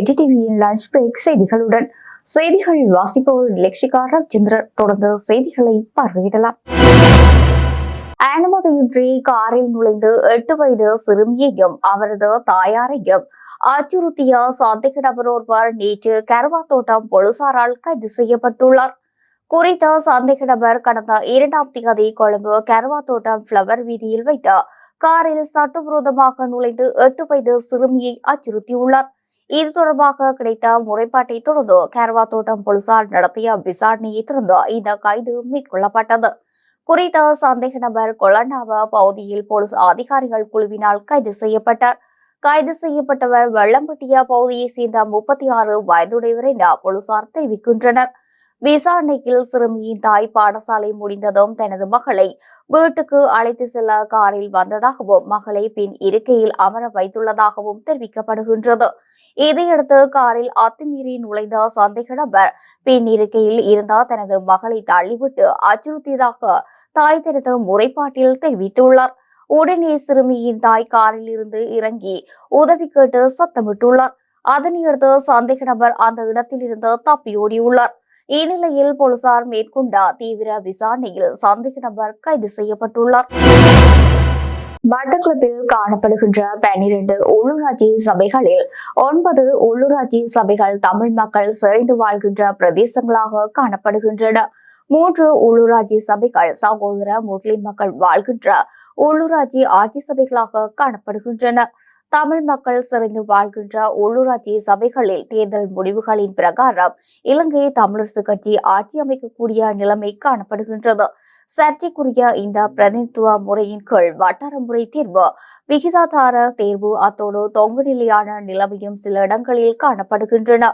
வெற்றி டிவியின் lunch break செய்திகளுடன். செய்திகள் வாசிப்பவர் லட்சிகா ரவிச்சந்திரன் தொடர்ந்து செய்திகளை பார்வையிடலாம். அனுமதியின்றி காரில் நுழைந்து எட்டு வயது சிறுமியையும் அவரது தாயாரையும் அச்சுறுத்திய சந்தேக நபர் ஒருவர் நேற்று கருவாத்தோட்டம் போலீசாரால் கைது செய்யப்பட்டுள்ளார். குறித்த சந்தேக நபர் கடந்த இரண்டாம் தேதி கொழும்பு கருவாத்தோட்டம் பிளவர் வீதியில் வைத்த காரில் சட்டவிரோதமாக நுழைந்து எட்டு வயது சிறுமியை அச்சுறுத்தியுள்ளார். இது தொடர்பாக கிடைத்த முறைப்பாட்டை தொடர்ந்து கேரவாத்தோட்டம் போலீசார் நடத்திய விசாரணையை தொடர்ந்து இந்த கைது மேற்கொள்ளப்பட்டது. குறித்த சந்தேக நபர் கொலண்டாவ பகுதியில் போலீஸ் அதிகாரிகள் குழுவினால் கைது செய்யப்பட்டார். கைது செய்யப்பட்டவர் வெள்ளம்பட்டிய பகுதியைச் சேர்ந்த முப்பத்தி ஆறு வயதுடையவர் என போலீசார் தெரிவிக்கின்றனர். விசாரணையில் சிறுமியின் தாய் பாடசாலை முடிந்ததும் தனது மகளை வீட்டுக்கு அழைத்து செல்ல காரில் வந்ததாகவும் மகளை பின் இருக்கையில் அமர வைத்துள்ளதாகவும் தெரிவிக்கப்படுகின்றது. இதையடுத்து காரில் அத்துமீறி நுழைந்த சந்தேக நபர் பின் இருக்கையில் இருந்த தனது மகளை தள்ளிவிட்டு அச்சுறுத்தியதாக தாய் தனது முறைப்பாட்டில் தெரிவித்துள்ளார். உடனே சிறுமியின் தாய் காரில் இருந்து இறங்கி உதவி கேட்டு சத்தமிட்டுள்ளார். அதனையடுத்து சந்தேக நபர் அந்த இடத்தில் இருந்து தப்பியோடியுள்ளார். இந்நிலையில் போலீசார் மேற்கொண்ட தீவிர விசாரணையில் சந்தேக நபர் கைது செய்யப்பட்டுள்ளார். மட்டக்களப்பில் காணப்படுகின்ற பனிரெண்டு உள்ளூராட்சி சபைகளில் ஒன்பது உள்ளூராட்சி சபைகள் தமிழ் மக்கள் சிறைந்து வாழ்கின்ற பிரதேசங்களாக காணப்படுகின்றன. மூன்று உள்ளூராட்சி சபைகள் சகோதர முஸ்லிம் மக்கள் வாழ்கின்ற உள்ளூராட்சி ஆட்சி சபைகளாக காணப்படுகின்றன. தமிழ் மக்கள் சிறைந்து வாழ்கின்ற உள்ளூராட்சி சபைகளில் தேர்தல் முடிவுகளின் பிரகாரம் இலங்கை தமிழரசு கட்சி ஆட்சி அமைக்கக்கூடிய நிலைமை காணப்படுகின்றது. சர்ச்சைக்குரிய இந்த பிரதிநிதித்துவ முறையின் கீழ் வட்டார முறை தேர்வு விகிதாதார தேர்வு அத்தோடு தொங்கு நிலையான நிலைமையும் சில இடங்களில் காணப்படுகின்றன.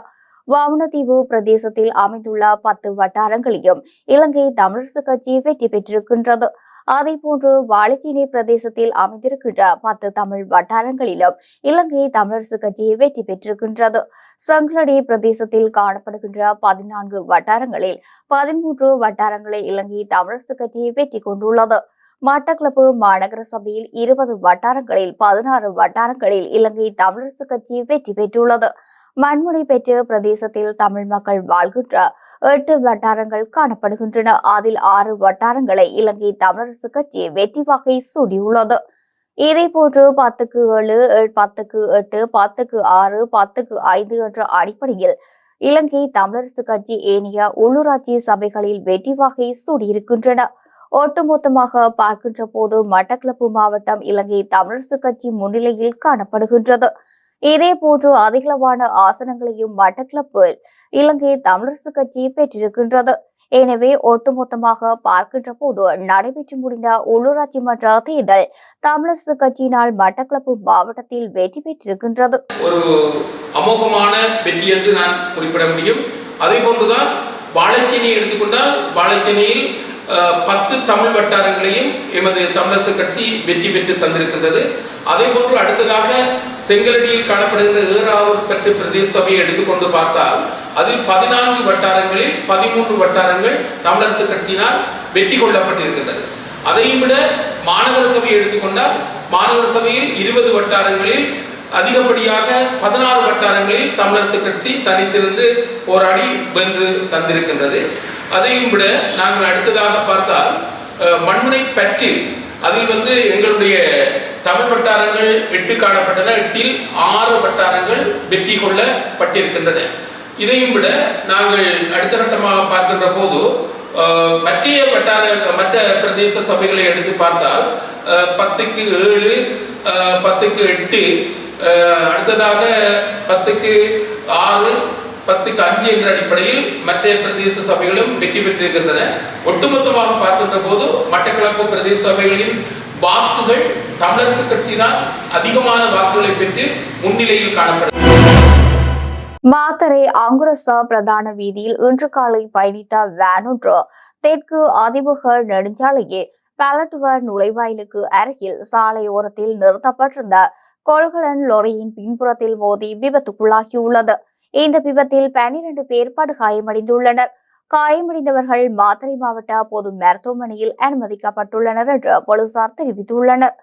வவுனதீவு பிரதேசத்தில் அமைந்துள்ள பத்து வட்டாரங்களையும் இலங்கை தமிழரசு கட்சி வெற்றி பெற்றிருக்கின்றது. அதே போன்று வாழைச்சீனை பிரதேசத்தில் அமைந்திருக்கின்ற பத்து தமிழ் வட்டாரங்களிலும் இலங்கை தமிழரசு கட்சி வெற்றி பெற்றிருக்கின்றது. சங்கலடி பிரதேசத்தில் காணப்படுகின்ற பதினான்கு வட்டாரங்களில் பதிமூன்று வட்டாரங்களை இலங்கை தமிழரசு கட்சி வெற்றி கொண்டுள்ளது. மட்டக்களப்பு மாநகர சபையில் இருபது வட்டாரங்களில் பதினாறு வட்டாரங்களில் இலங்கை தமிழரசு கட்சி வெற்றி பெற்றுள்ளது. மண்முனை பெற்று பிரதேசத்தில் தமிழ் மக்கள் வாழ்கின்ற எட்டு வட்டாரங்கள் காணப்படுகின்றன. அதில் ஆறு வட்டாரங்களை இலங்கை தமிழரசு கட்சி வெற்றி வகை சூடியுள்ளது. இதே போன்று பத்துக்கு ஏழு பத்துக்கு எட்டு பத்துக்கு ஆறு பத்துக்கு ஐந்து என்ற அடிப்படையில் இலங்கை தமிழரசு கட்சி ஏனைய உள்ளூராட்சி சபைகளில் வெற்றி வாகை சூடியிருக்கின்றன. ஒட்டுமொத்தமாக பார்க்கின்ற போது மட்டக்களப்பு மாவட்டம் இலங்கை தமிழரசு கட்சி முன்னிலையில் காணப்படுகின்றது. இதே போன்று அதிகளவான ஆசனங்களையும் மட்டக்களப்பில் இலங்கை தமிழரசு கட்சி பெற்றிருக்கின்றது. எனவே ஒட்டுமொத்தமாக பார்க்கின்ற போது நடைபெற்று முடிந்த உள்ளூராட்சி மன்ற தேர்தல் தமிழரசு கட்சியினால் மட்டக்களப்பு மாவட்டத்தில் வெற்றி பெற்றிருக்கின்றது. ஒரு அமோகமான வெற்றி என்று நான் குறிப்பிட முடியும். அதே போன்றுதான் வாழைச்சேனியை எடுத்துக்கொண்டால் வாழைச்சேனியில் பத்து தமிழ் வட்டாரங்களையும் எமது தமிழரசு கட்சி வெற்றி பெற்று தந்திருக்கின்றது. அதே போன்று அடுத்ததாக செங்கலடியில் காணப்படுகிற ஏறாவூர்பட்டு பிரதேச சபையை எடுத்துக்கொண்டு பார்த்தால் அதில் பதினான்கு வட்டாரங்களில் பதிமூன்று வட்டாரங்கள் தமிழரசு கட்சியினால் வெற்றி கொள்ளப்பட்டிருக்கின்றது. அதையும் விட மாநகர சபையை எடுத்துக்கொண்டால் மாநகர சபையில் இருபது வட்டாரங்களில் அதிகப்படியாக பதினாறு வட்டாரங்களில் தமிழரசு கட்சி தனித்திருந்து போராடி வென்று தந்திருக்கின்றது. அதையும் விட நாங்கள் அடுத்ததாக பார்த்தால் அஹ், மண்முனை பற்று அதில் வந்து எங்களுடைய தமிழ் வட்டாரங்கள் எட்டு காணப்பட்டன. எட்டில் ஆறு வட்டாரங்கள் வெற்றி கொள்ளப்பட்டிருக்கின்றன. இதையும் விட நாங்கள் அடுத்த கட்டமாக பார்க்கின்ற போது மற்றைய வட்டார மற்ற பிரதேச சபைகளை எடுத்து பார்த்தால் பத்துக்கு ஏழு பத்துக்கு எட்டு அடுத்ததாக பத்துக்கு ஆறு பத்துக்கு அஞ்சு என்ற அடிப்படையில் மற்ற பிரதேச சபைகளும் வெற்றி பெற்றிருக்கின்றன. ஒட்டுமொத்தமாக பார்க்கின்ற போது மட்டக்களப்பு பிரதேச சபைகளின் வாக்குகள் தமிழரசு கட்சி தான் அதிகமான வாக்குகளை பெற்று முன்னிலையில் காணப்படுகிறது மாத்தரை அங்குரச பிரதான வீதியில் இன்று காலை பயணித்த வேனொன்று தெற்கு அதிமுக நெடுஞ்சாலையில் பலட்டுவர் நுழைவாயிலுக்கு அருகில் சாலையோரத்தில் நிறுத்தப்பட்டிருந்த கொள்கலன் லொரியின் பின்புறத்தில் மோதி விபத்துக்குள்ளாகியுள்ளது. இந்த விபத்தில் பனிரெண்டு பேர் படுகாயமடைந்துள்ளனர். காயமடைந்தவர்கள் மாத்தறை மாவட்ட பொது மருத்துவமனையில் அனுமதிக்கப்பட்டுள்ளனர் என்று போலீசார் தெரிவித்துள்ளனர்.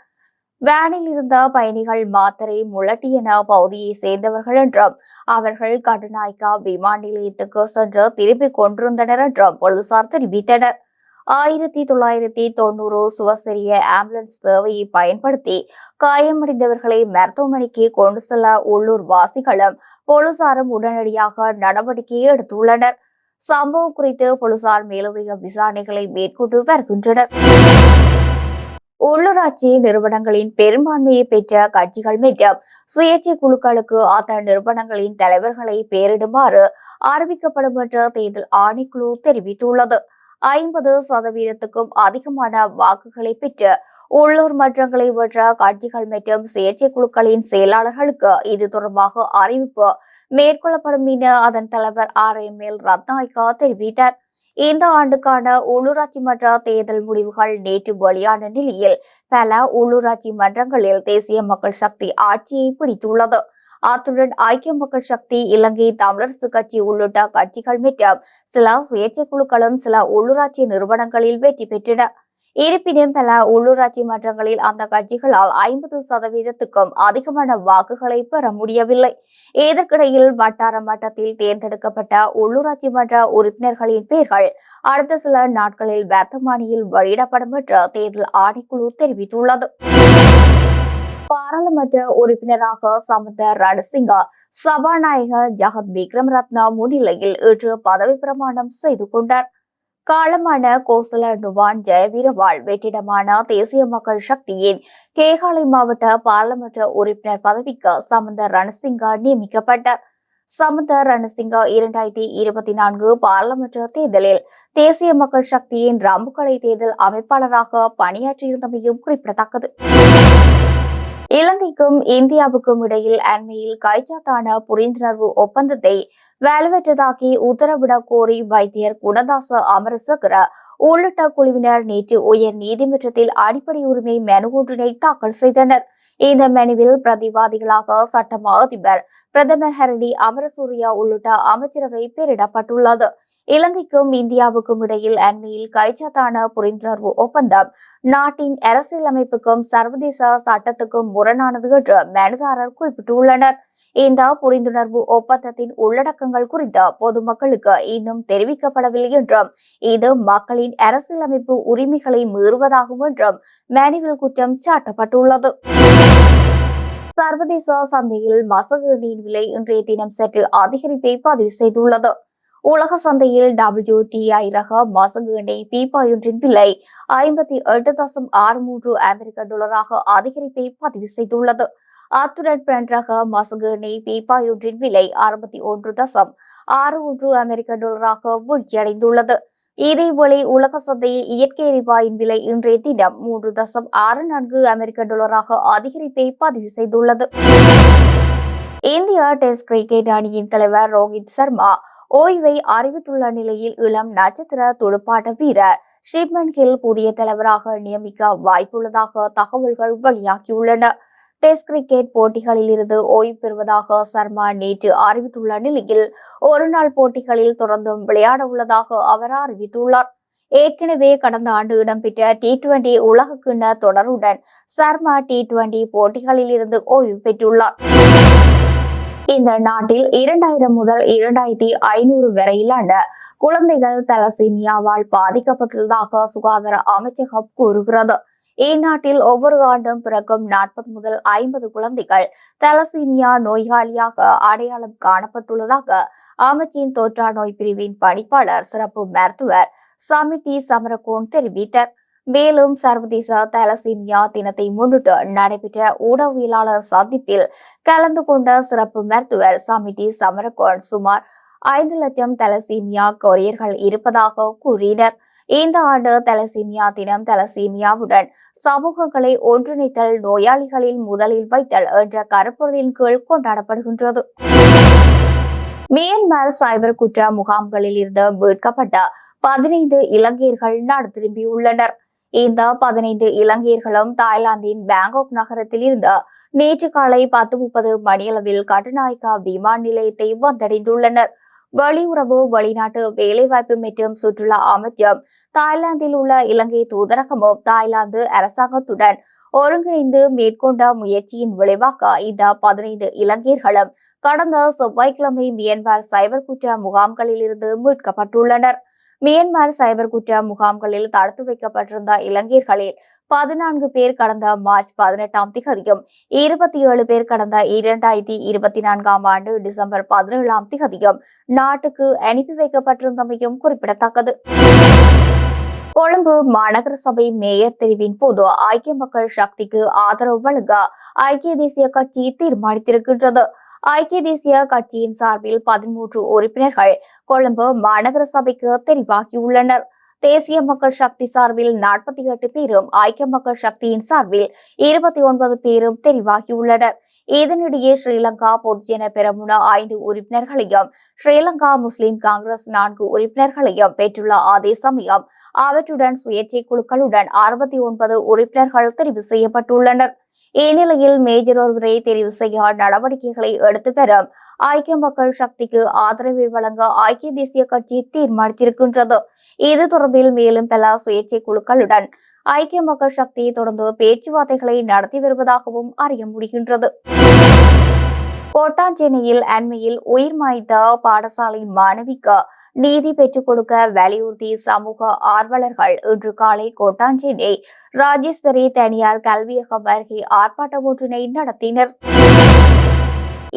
வேனில் இருந்த பயணிகள் மாத்தரை முளட்டியன பகுதியை சேர்ந்தவர்கள் என்றும் அவர்கள் கடுநாய்க்கா விமான நிலையத்துக்கு சென்று திரும்பிக் கொண்டிருந்தனர் என்றும் போலீசார் தெரிவித்தனர். ஆயிரத்தி தொள்ளாயிரத்தி தொண்ணூறு சுவசரிய ஆம்புலன்ஸ் சேவையை பயன்படுத்தி காயமடைந்தவர்களை மருத்துவமனைக்கு கொண்டு செல்ல உள்ளூர் வாசிகளும் போலீசாரும் உடனடியாக நடவடிக்கை எடுத்துள்ளனர். சம்பவம் குறித்து போலீசார் மேலதிக விசாரணைகளை மேற்கொண்டு வருகின்றனர். உள்ளூராட்சி நிறுவனங்களின் பெரும்பான்மையை பெற்ற கட்சிகள் மற்றும் சுயேட்சை குழுக்களுக்கு அத்த நிறுவனங்களின் தலைவர்களை பெயரிடுமாறு அறிவிக்கப்படும் என்று தேர்தல் ஆணைக்குழு தெரிவித்துள்ளது. ஐம்பது சதவீதத்துக்கும் அதிகமான வாக்குகளை பெற்று உள்ளூர் மன்றங்களை வென்ற கட்சிகள் மற்றும் சுயேட்சை குழுக்களின் செயலாளர்களுக்கு இது தொடர்பாக அறிவிப்பு மேற்கொள்ளப்படும் என அதன் தலைவர் ஆர். எம். எல். ரத்நாயக்கா தெரிவித்தார். இந்த ஆண்டுக்கான உள்ளூராட்சி மன்ற தேர்தல் முடிவுகள் நேற்று வெளியான நிலையில் பல உள்ளூராட்சி மன்றங்களில் தேசிய மக்கள் சக்தி ஆட்சியை பிடித்துள்ளது. அத்துடன் ஐக்கிய மக்கள் சக்தி இலங்கை தமிழரசு கட்சி உள்ளிட்ட கட்சிகள் மற்றும் சில சுயேட்சை குழுக்களும் சில உள்ளூராட்சி நிறுவனங்களில் வெற்றி பெற்றன. இருப்பினும் பல உள்ளூராட்சி மன்றங்களில் அந்த கட்சிகளால் ஐம்பது சதவீதத்துக்கும் அதிகமான வாக்குகளை பெற முடியவில்லை. இதற்கிடையில் வட்டார மட்டத்தில் தேர்ந்தெடுக்கப்பட்ட உள்ளூராட்சி மன்ற உறுப்பினர்களின் பெயர்கள் அடுத்த சில நாட்களில் வர்த்தமானியில் வெளியிடப்படும் என்று தேர்தல் ஆணைக்குழு தெரிவித்துள்ளது. பாராளுமன்ற உறுப்பினராக சமந்த ரணசிங்கா சபாநாயகர் ஜகத் விக்ரம் ரத்னா முன்னிலையில் இன்று பதவி பிரமாணம் செய்து கொண்டார். காலமான கோசல நுவான் ஜெயவீரவாள் வெற்றிடமான தேசிய மக்கள் சக்தியின் கேகாலை மாவட்ட பாராளுமன்ற உறுப்பினர் பதவிக்கு சமந்த ரணசிங்கா நியமிக்கப்பட்டார். சமந்த ரணசிங்கா இரண்டாயிரத்தி இருபத்தி நான்கு பாராளுமன்ற தேர்தலில் தேசிய மக்கள் சக்தியின் ரம்புக்கலை தேர்தல் அமைப்பாளராக பணியாற்றியிருந்தமையும் குறிப்பிடத்தக்கது. இலங்கைக்கும் இந்தியாவுக்கும் இடையில் அண்மையில் கைச்சாத்தான புரிந்துணர்வு ஒப்பந்தத்தை வேலைவற்றதாக்கி உத்தரவிடக் கோரி வைத்தியர் குணதாச அமரசகர உள்ளிட்ட குழுவினர் நேற்று உயர் நீதிமன்றத்தில் அடிப்படை உரிமை மனு ஒன்றினை தாக்கல் செய்தனர். இந்த மனுவில் பிரதிவாதிகளாக சட்டம் அதிபர் பிரதமர் ஹரணி அமரசூரியா உள்ளிட்ட அமைச்சரவை பெயரிடப்பட்டுள்ளது. இலங்கைக்கும் இந்தியாவுக்கும் இடையில் அண்மையில் கைச்சாத்தான புரிந்துணர்வு ஒப்பந்தம். நாட்டின் அரசியலமைப்புக்கும் சர்வதேச சட்டத்துக்கும் முரணானது என்று மனுதாரர் குறிப்பிட்டுள்ளனர். இந்த புரிந்துணர்வு ஒப்பந்தத்தின் உள்ளடக்கங்கள் குறித்து பொதுமக்களுக்கு இன்னும் தெரிவிக்கப்படவில்லை என்றும் இது மக்களின் அரசியலமைப்பு உரிமைகளை மீறுவதாகும் என்றும் மனுவில் குற்றம் சாட்டப்பட்டுள்ளது. சர்வதேச சந்தையில் மசகு எண்ணெயின் விலை இன்றைய தினம் சற்று அதிகரிப்பை பதிவு செய்துள்ளது. உலக சந்தையில் டபிள்யூடிஐ ரக மசகு எண்ணெய் பீப்பாயொன்றின் விலை ஐம்பத்தி எட்டு தசம் ஆறு மூன்று அமெரிக்க டாலராக அதிகரிப்பை பதிவு செய்துள்ளது. அத்துடன் பிரெண்ட் ரக மசகு எண்ணெய் பீப்பாயொன்றின் விலை அறுபத்தி ஒன்று தசம் ஆறு ஒன்று அமெரிக்க டாலராக வீழ்ச்சியடைந்துள்ளது. இதேவேளை உலக சந்தையில் இயற்கை எரிவாயின் விலை இன்றைய தினம் மூன்று தசம் ஆறு நான்கு அமெரிக்க டாலராக அதிகரிப்பை பதிவு செய்துள்ளது. இந்தியா டெஸ்ட் கிரிக்கெட் அணியின் தலைவர் ரோஹித் சர்மா ஓய்வை அறிவித்துள்ள நிலையில் இளம் நட்சத்திர துடுப்பாட்ட வீரர் ஷிப்மன் ஹில் புதிய தலைவராக நியமிக்க வாய்ப்புள்ளதாக தகவல்கள் வெளியாகியுள்ளன. டெஸ்ட் கிரிக்கெட் போட்டிகளில் இருந்து ஓய்வு பெறுவதாக சர்மா நேற்று அறிவித்துள்ள நிலையில் ஒருநாள் போட்டிகளில் தொடர்ந்தும் விளையாட உள்ளதாக அவர் அறிவித்துள்ளார். ஏற்கனவே கடந்த ஆண்டு இடம்பெற்ற டி டுவெண்டி உலகக்கிண்ண தொடருடன் சர்மா டி டுவெண்டி போட்டிகளில் இருந்து ஓய்வு பெற்றுள்ளார். இந்த நாட்டில் இரண்டாயிரம் முதல் இரண்டாயிரத்தி ஐநூறு வரையிலான குழந்தைகள் தலசீமியாவால் பாதிக்கப்பட்டுள்ளதாக சுகாதார அமைச்சகம் கூறுகிறது. இந்நாட்டில் ஒவ்வொரு ஆண்டும் பிறக்கும் நாற்பது முதல் ஐம்பது குழந்தைகள் தலசீமியா நோயாளியாக அடையாளம் காணப்பட்டுள்ளதாக அமைச்சின் தோற்றா நோய் பிரிவின் பணிப்பாளர் சிறப்பு மருத்துவர் சமிதி சமரகோன் தெரிவித்தார். மேலும் சர்வதேச தலசீமியா தினத்தை முன்னிட்டு நடைபெற்ற ஊடகவியலாளர் சந்திப்பில் கலந்து கொண்ட சிறப்பு மருத்துவர் சமிதி சமரகோன் சுமார் ஐந்து லட்சம் தலசீமியா கொரியர்கள் இருப்பதாக கூறினர். இந்த ஆண்டு தலசீமியா தினம் தலசீமியாவுடன் சமூகங்களை ஒன்றிணைத்தல் நோயாளிகளில் முதலில் வைத்தல் என்ற கருப்பொருளின் கீழ் கொண்டாடப்படுகின்றது. மியான்மர் சைபர் குற்ற முகாம்களில் இருந்து மீட்கப்பட்ட பதினைந்து இலங்கையர்கள் நாடு திரும்பியுள்ளனர் இந்த பதினைந்து இலங்கையர்களும் தாய்லாந்தின் பேங்காக் நகரத்தில் இருந்து நேற்று காலை பத்து முப்பது மணியளவில் கட்டுநாயக்கா விமான நிலையத்தை வந்தடைந்துள்ளனர். வெளியுறவு வெளிநாட்டு வேலைவாய்ப்பு மற்றும் சுற்றுலா அமைச்சம் தாய்லாந்தில் உள்ள இலங்கை தூதரகமும் தாய்லாந்து அரசாங்கத்துடன் ஒருங்கிணைந்து மேற்கொண்ட முயற்சியின் விளைவாக இந்த பதினைந்து இலங்கையர்களும் கடந்த செவ்வாய்க்கிழமை மியன்மார் சைபர் குற்ற முகாம்களில் இருந்து மீட்கப்பட்டுள்ளனர். மியன்மார் சைபர் குற்ற முகாம்களில் தடுத்து வைக்கப்பட்டிருந்த இலங்கையர்களில் பதினான்கு பேர் கடந்த மார்ச் பதினெட்டாம் திகதியும் இருபத்தி ஏழு பேர் கடந்த இரண்டாயிரத்தி இருபத்தி நான்காம் ஆண்டு டிசம்பர் பதினேழாம் திகதியும் நாட்டுக்கு அனுப்பி வைக்கப்பட்டிருந்தமையும் குறிப்பிடத்தக்கது. கொழும்பு மாநகர சபை மேயர் தெரிவின் போது ஐக்கிய மக்கள் சக்திக்கு ஆதரவு வழங்க ஐக்கிய தேசிய கட்சி தீர்மானித்திருக்கின்றது. ஐக்கிய தேசிய கட்சியின் சார்பில் பதிமூன்று உறுப்பினர்கள் கொழும்பு மாநகர சபைக்கு தெரிவாகியுள்ளனர். தேசிய மக்கள் சக்தி சார்பில் நாற்பத்தி எட்டு பேரும் ஐக்கிய மக்கள் சக்தியின் சார்பில் இருபத்தி ஒன்பது பேரும் தெரிவாகியுள்ளனர். இதனிடையே ஸ்ரீலங்கா பொதுஜன பெரமுன ஐந்து உறுப்பினர்களையும் ஸ்ரீலங்கா முஸ்லிம் காங்கிரஸ் நான்கு உறுப்பினர்களையும் பெற்றுள்ள அதே சமயம் அவற்றுடன் சுயேட்சை குழுக்களுடன் அறுபத்தி ஒன்பது உறுப்பினர்கள் தெரிவு செய்யப்பட்டுள்ளனர். இந்நிலையில் மேஜர் ஒருவரை தெரிவு செய்ய நடவடிக்கைகளை எடுத்து பெறும் ஐக்கிய மக்கள் சக்திக்கு ஆதரவை வழங்க ஐக்கிய தேசிய கட்சி தீர்மானித்திருக்கின்றது. இது தொடர்பில் மேலும் பல சுயேட்சை குழுக்களுடன் ஐக்கிய மக்கள் சக்தி தொடர்ந்து பேச்சுவார்த்தைகளை நடத்தி வருவதாகவும் அறிய முடிகின்றது. கோட்டாஞ்சேனையில் அண்மையில் உயிர் மாய்த்த பாடசாலை மாணவிக்கு நீதி பெற்றுக் கொடுக்க வலியுறுத்தி சமூக ஆர்வலர்கள் இன்று காலை கோட்டாஞ்சேனை ராஜேஸ்வரி தனியார் கல்வியகம் அருகே ஆர்ப்பாட்டம் ஒன்றினை நடத்தினர்.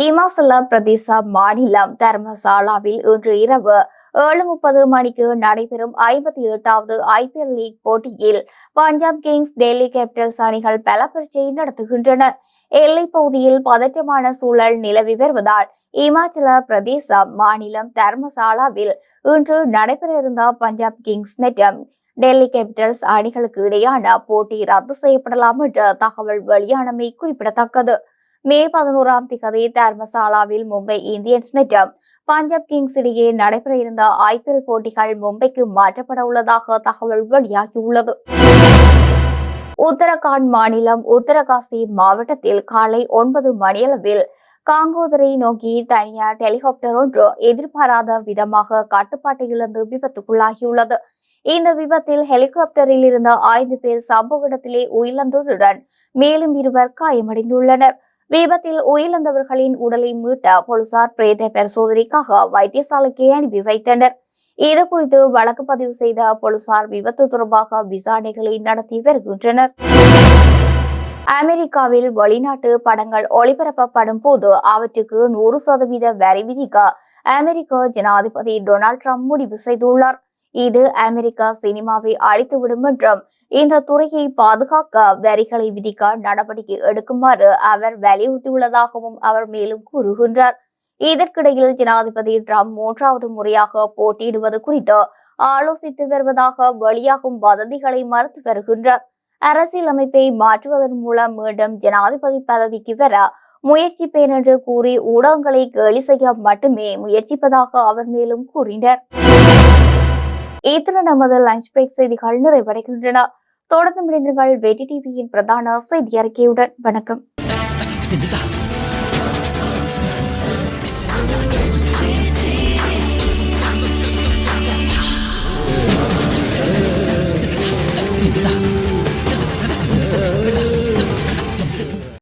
இமாச்சல பிரதேச மாநிலம் தர்மசாலாவில் இன்று இரவு ஏழு முப்பது மணிக்கு நடைபெறும் ஐம்பத்தி எட்டாவது ஐபிஎல் லீக் போட்டியில் பஞ்சாப் கிங்ஸ் டெல்லி கேபிட்டல்ஸ் அணிகள் பல பரீட்சை நடத்துகின்றன. எல்லைப் பகுதியில் பதற்றமான சூழல் நிலவி வருவதால் இமாச்சல பிரதேச மாநிலம் தர்மசாலாவில் இன்று நடைபெற இருந்த பஞ்சாப் கிங்ஸ் மற்றும் டெல்லி கேபிட்டல்ஸ் அணிகளுக்கு இடையான போட்டி ரத்து செய்யப்படலாம் என்ற தகவல் வெளியானமை குறிப்பிடத்தக்கது. மே பதினோராம் திகதி தர்மசாலாவில் மும்பை இந்தியன்ஸ் மற்றும் பஞ்சாப் கிங்ஸ் இடையே நடைபெற இருந்த ஐபிஎல் போட்டிகள் மும்பைக்கு மாற்றப்பட உள்ளதாக தகவல் வெளியாகியுள்ளது. உத்தரகாண்ட் மாநிலம் உத்தரகாசி மாவட்டத்தில் காலை ஒன்பது மணியளவில் காங்கோதரை நோக்கி தனியார் ஹெலிகாப்டர் ஒன்று எதிர்பாராத விதமாக கட்டுப்பாட்டை இழந்து விபத்துக்குள்ளாகியுள்ளது. இந்த விபத்தில் ஹெலிகாப்டரில் இருந்த ஐந்து பேர் சம்பவ இடத்திலே உயிரிழந்ததுடன் மேலும் இருவர் காயமடைந்துள்ளனர். விபத்தில் உயிரிழந்தவர்களின் உடலை மீட்ட போலீசார் பிரேத பரிசோதனைக்காக வைத்தியசாலைக்கு அனுப்பி வைத்தனர். இது குறித்து வழக்கு பதிவு செய்த போலீசார் விபத்து தொடர்பாக விசாரணைகளை நடத்தி வருகின்றனர். அமெரிக்காவில் வெளிநாட்டு படங்கள் ஒளிபரப்பப்படும் போது அவற்றுக்கு நூறு சதவீத வரி விதிக்க அமெரிக்க ஜனாதிபதி டொனால்ட் ட்ரம்ப் முடிவு செய்துள்ளார். இது அமெரிக்கா சினிமாவை அழித்துவிடும் என்றும் இந்த துறையை பாதுகாக்க வரிகளை விதிக்க நடவடிக்கை எடுக்குமாறு அவர் வலியுறுத்தியுள்ளதாகவும் அவர் மேலும் கூறுகின்றார். இதற்கிடையில் ஜனாதிபதி டிரம்ப் மூன்றாவது முறையாக போட்டியிடுவது குறித்து ஆலோசித்து வருவதாக வெளியாகும் வதந்திகளை மறுத்து வருகின்றார். அரசியலமைப்பை மாற்றுவதன் மூலம் மீண்டும் ஜனாதிபதி பதவிக்கு வர முயற்சிப்பேன் என்று கூறி ஊடகங்களை கேலி செய்ய மட்டுமே முயற்சிப்பதாக அவர் மேலும் கூறினார். இத்துடன் நமது லஞ்ச் பிரேக் செய்திகள் நிறைவடைகின்றன. தொடர்ந்து முடிந்தீர்கள் வெட்டி டிவியின் பிரதான செய்தி அறிக்கையுடன் வணக்கம்